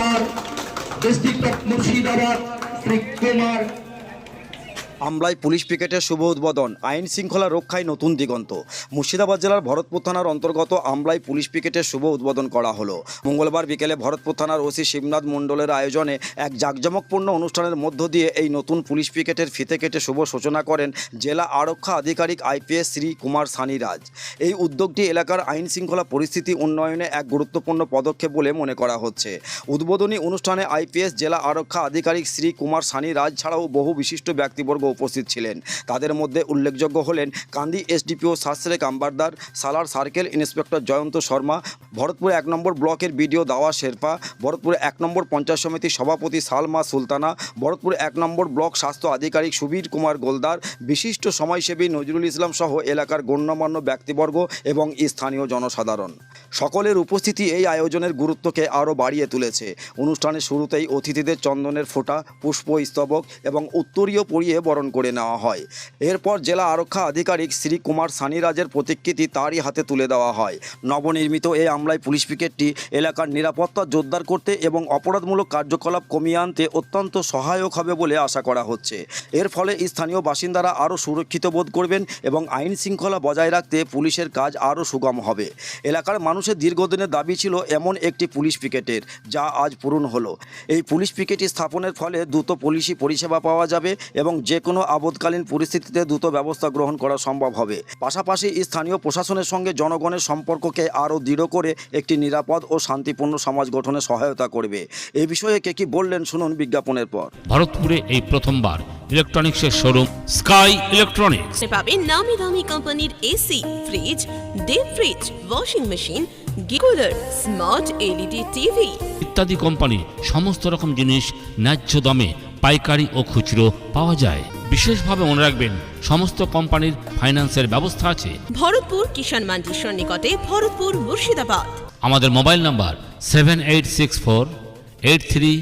জেলার district of Murshidabad Shri Kumar আমলায় police পিকেটের শুভ উদ্বোধন। আইন শৃঙ্খলা রক্ষায় নতুন দিগন্ত। মুর্শিদাবাদ জেলার ভরতপুর থানার অন্তর্গত আমলায় পুলিশ পিকেটের শুভ উদ্বোধন করা হলো। মঙ্গলবার বিকেলে ভরতপুর থানার ওসি শিবনাথ মণ্ডলের আয়োজনে এক জাঁকজমকপূর্ণ অনুষ্ঠানের মধ্য দিয়ে এই নতুন পুলিশ পিকেটের ফিতে কেটে শুভ সূচনা করেন জেলা আরক্ষা আধিকারিক আইপিএস শ্রী কুমার সানিরাজ। এই উদ্যোগটি এলাকার আইন শৃঙ্খলা পরিস্থিতি উন্নয়নে এক গুরুত্বপূর্ণ পদক্ষেপ বলে মনে করা হচ্ছে। উদ্বোধনী অনুষ্ঠানে আইপিএস জেলা আরক্ষা আধিকারিক শ্রী কুমার সানি রাজ ছাড়াও বহু বিশিষ্ট ব্যক্তিবর্গ উপস্থিত ছিলেন। তাদের মধ্যে উল্লেখযোগ্য হলেন কান্দি এসডিপিও শাস্ত্রে কাম্বারদার, সালার সার্কেল ইন্সপেক্টর জয়ন্ত শর্মা, ভরতপুর এক নম্বর ব্লকের বিডিও দাওয়া শেরপা, ভরতপুর এক নম্বর পঞ্চায়েত সমিতির সভাপতি সালমা সুলতানা, ভরতপুর এক নম্বর ব্লক স্বাস্থ্য আধিকারিক সুবীর কুমার গোলদার, বিশিষ্ট সমাজসেবী নজরুল ইসলাম সহ এলাকার গণ্যমান্য ব্যক্তিবর্গ এবং স্থানীয় জনসাধারণ। সকলের উপস্থিতি এই আয়োজনের গুরুত্বকে আরও বাড়িয়ে তুলেছে। অনুষ্ঠানের শুরুতেই অতিথিদের চন্দনের ফোঁটা, পুষ্প স্তবক এবং উত্তরীয় পরিয়ে বরণ করে নেওয়া হয়। এরপর জেলা আরক্ষা আধিকারিক শ্রী কুমার সানিরাজের প্রতিকৃতি তারই হাতে তুলে দেওয়া হয়। নবনির্মিত এই আমলায় পুলিশ পিকেটটি এলাকার নিরাপত্তা জোরদার করতে এবং অপরাধমূলক কার্যকলাপ কমিয়ে আনতে অত্যন্ত সহায়ক হবে বলে আশা করা হচ্ছে। এর ফলে স্থানীয় বাসিন্দারা আরও সুরক্ষিত বোধ করবেন এবং আইন শৃঙ্খলা বজায় রাখতে পুলিশের কাজ আরও সুগম হবে। এলাকার মানুষের দীর্ঘদিনের দাবি ছিল এমন একটি পুলিশ পিকেটের, যা আজ পূরণ হলো। এই পুলিশ পিকেটটি স্থাপনের ফলে দ্রুত পুলিশি পরিষেবা পাওয়া যাবে এবং যে কোনো আপদকালীন পরিস্থিতিতে দ্রুত ব্যবস্থা গ্রহণ করা সম্ভব হবে। পাশাপাশি স্থানীয় প্রশাসনের সঙ্গে জনগণের সম্পর্ককে আরও দৃঢ় করে একটি নিরাপদ ও শান্তিপূর্ণ সমাজ গঠনে সহায়তা করবে। এ বিষয়ে কে কি বললেন শুনুন বিজ্ঞাপনের পর। ভারতপুরে এই প্রথমবার ইলেকট্রনিক্সের শোরুম স্কাই ইলেকট্রনিক্স। পাবেন নামি দামি কোম্পানির AC fridge deep fridge washing machine গিকুলার smart LED TV. ইত্যাদি কোম্পানি সমস্ত রকম জিনিস ন্যায্য দামে পাইকারি ও খুচরো পাওয়া যায়। বিশেষভাবে মনে রাখবেন সমস্ত কোম্পানির ফাইন্যান্সের ব্যবস্থা আছে। ভরতপুর কিষাণ মান্ডির সন্নিকটে ভরতপুর মুর্শিদাবাদ। আমাদের mobile number seven eight six four eight three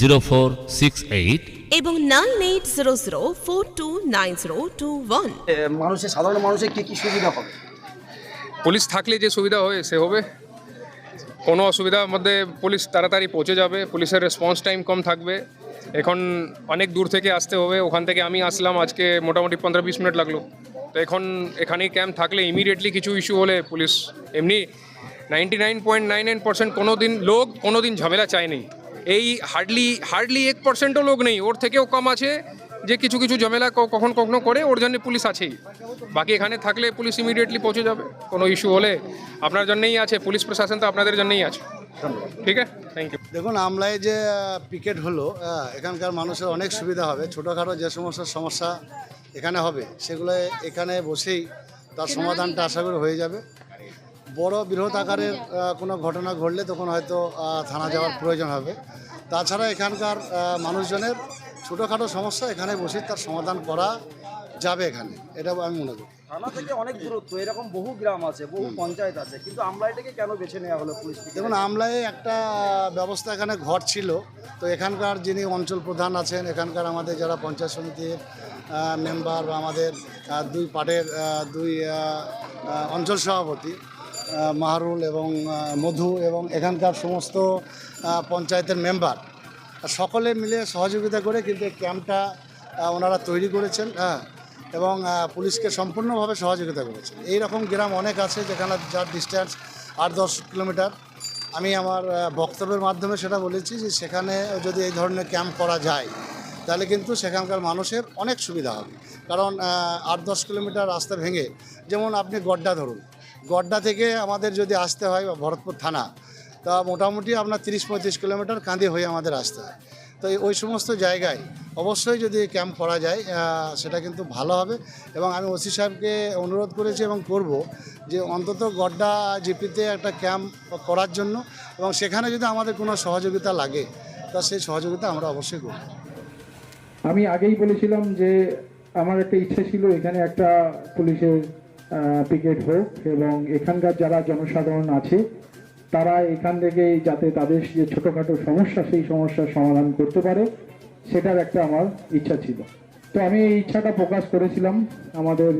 zero four six eight এবং nine eight zero zero four two nine zero two one মানুষের সাধারণ মানুষের কী কী সুবিধা হবে পুলিশ থাকলে যে সুবিধা হয় সে হবে। কোনো অসুবিধার মধ্যে পুলিশ তাড়াতাড়ি পৌঁছে যাবে পুলিশের রেসপন্স টাইম কম থাকবে। এখন অনেক দূর থেকে আসতে হবে। ওখান থেকে আমি আসলাম, আজকে মোটামুটি পনেরো বিশ মিনিট লাগল। তো এখন এখানেই ক্যাম্প থাকলে ইমিডিয়েটলি কিছু ইস্যু হলে পুলিশ, এমনি ninety nine point nine nine percent কোনো দিন লোক কোনো দিন ঝামেলা চায়নি এই হার্ডলি হার্ডলি এক পার্সেন্টও লোক নেই। ওর থেকেও কম আছে যে কিছু কিছু ঝামেলা কখন, কখনো করে, ওর জন্য পুলিশ আছেই। বাকি এখানে থাকলে পুলিশ ইমিডিয়েটলি পৌঁছে যাবে, কোনো ইস্যু হলে। আপনার জন্যেই আছে, পুলিশ প্রশাসন তো আপনাদের জন্যেই আছে। ঠিক আছে? থ্যাংক ইউ দেখুন আমলায় যে পিকেট হলো এখানকার মানুষের অনেক সুবিধা হবে। ছোটোখাটো যে সমস্ত সমস্যা এখানে হবে সেগুলো এখানে বসেই তার সমাধানটা আশা করি হয়ে যাবে। বড় বৃহৎ আকারের কোনো ঘটনা ঘটলে তখন হয়তো থানা যাওয়ার প্রয়োজন হবে। তাছাড়া এখানকার মানুষজনের ছোটোখাটো সমস্যা এখানে বসে তার সমাধান করা যাবে এখানে এটা আমি মনে করি। থানা থেকে অনেক দূরত্ব এরকম বহু গ্রাম আছে বহু পঞ্চায়েত আছে কিন্তু আমলাইটাকে কেন বেছে নেওয়া হলো পুলিশ দেখুন আমলায় একটা ব্যবস্থা এখানে ঘর ছিল তো এখানকার যিনি অঞ্চল প্রধান আছেন এখানকার আমাদের যারা পঞ্চায়েত সমিতির মেম্বার বা আমাদের দুই পার্টের দুই অঞ্চল সভাপতি মাহরুল এবং মধু এবং এখানকার সমস্ত পঞ্চায়েতের মেম্বার সকলে মিলে সহযোগিতা করে কিন্তু এই ক্যাম্পটা ওনারা তৈরি করেছেন হ্যাঁ। এবং পুলিশকে সম্পূর্ণভাবে সহযোগিতা করেছেন এই রকম গ্রাম অনেক আছে যেখানে যার ডিস্ট্যান্স আট দশ কিলোমিটার। আমি আমার বক্তব্যের মাধ্যমে সেটা বলেছি যে সেখানে যদি এই ধরনের ক্যাম্প করা যায়, তাহলে কিন্তু সেখানকার মানুষের অনেক সুবিধা হবে। কারণ আট দশ কিলোমিটার রাস্তা ভেঙে, যেমন আপনি গড্ডা ধরুন। গড্ডা থেকে আমাদের যদি আসতে হয় ভরতপুর থানা, তা মোটামুটি আপনার তিরিশ পঁয়ত্রিশ কিলোমিটার কাঁদি হয়ে আমাদের আসতে হয়। তো ওই সমস্ত জায়গায় অবশ্যই যদি ক্যাম্প করা যায় সেটা কিন্তু ভালো হবে। এবং আমি ওসি সাহেবকে অনুরোধ করেছি এবং করব যে অন্তত গড্ডা জিপিতে একটা ক্যাম্প করার জন্য এবং সেখানে যদি আমাদের কোনো সহযোগিতা লাগে, তা সেই সহযোগিতা আমরা অবশ্যই করব। আমি আগেই বলেছিলাম যে আমার একটা ইচ্ছে ছিল এখানে একটা পুলিশের পিকেট হোক এবং এখানকার যারা জনসাধারণ আছে তারা এখান থেকে যাতে তাদের যে ছোটোখাটো সমস্যা, সেই সমস্যার সমাধান করতে পারে, সেটার একটা আমার ইচ্ছা ছিল। তো আমি এই ইচ্ছাটা প্রকাশ করেছিলাম আমাদের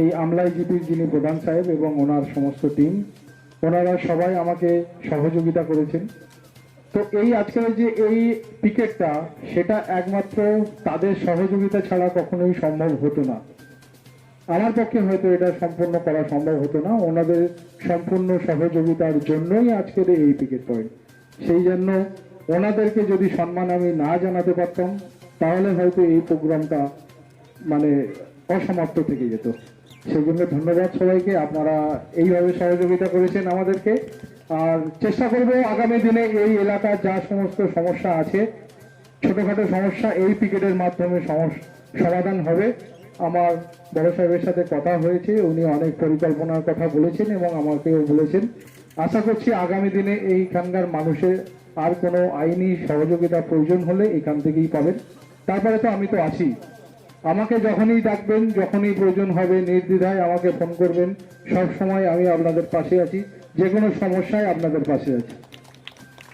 এই আমলাই জিপির যিনি প্রধান সাহেব এবং ওনার সমস্ত টিম, ওনারা সবাই আমাকে সহযোগিতা করেছেন। তো এই আজকের যে এই পিকেটটা সেটা একমাত্র তাদের সহযোগিতা ছাড়া কখনোই সম্ভব হতো না। আমার পক্ষে হয়তো এটা সম্পূর্ণ করা সম্ভব হতো না। ওনাদের সম্পূর্ণ সহযোগিতার জন্যই আজকের এই পিকেট পয়েন্ট সেই জন্য ওনাদেরকে যদি সম্মান আমি না জানাতে পারতাম, তাহলে হয়তো এই প্রোগ্রামটা মানে অসমাপ্ত থেকে যেত। সেই জন্য ধন্যবাদ সবাইকে। আপনারা এইভাবে সহযোগিতা করেছেন আমাদেরকে। আর চেষ্টা করব আগামী দিনে এই এলাকার যা সমস্ত সমস্যা আছে, ছোটখাটো সমস্যা, এই পিকেটের মাধ্যমে সমস- সমাধান হবে। আমার বড় সাহেবের সাথে কথা হয়েছে, উনি অনেক পরিকল্পনার কথা বলেছেন এবং আমাকেও বলেছেন। আশা করছি আগামী দিনে এইখানকার মানুষের আর কোনো আইনি সহযোগিতা প্রয়োজন হলে এখান থেকেই পাবেন। তারপরে তো আমি তো আছি। আমাকে যখনই ডাকবেন, যখনই প্রয়োজন হবে, নির্দ্বিধায় আমাকে ফোন করবেন। সব সময় আমি আপনাদের পাশে আছি। যে কোনো সমস্যায় আপনাদের পাশে আছি।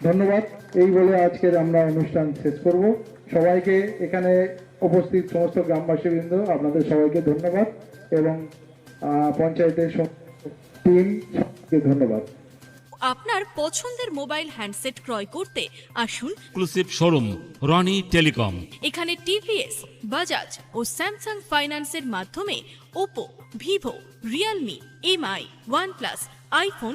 ধন্যবাদ। এই বলে আজকের আমরা অনুষ্ঠান শেষ করব। সবাইকে এখানে উপস্থিত সমস্ত গ্রামবাসীবৃন্দ আপনাদের সবাইকে ধন্যবাদ এবং পঞ্চায়েতের টিম সবাইকে ধন্যবাদ। আপনার পছন্দের মোবাইল হ্যান্ডসেট ক্রয় করতে আসুন। এক্সক্লুসিভ শোরুম রনি টেলিকম এখানে টিভিএস বাজাজ ও স্যামসাং ফাইন্যান্সের মাধ্যমে Oppo Vivo Realme Mi OnePlus iPhone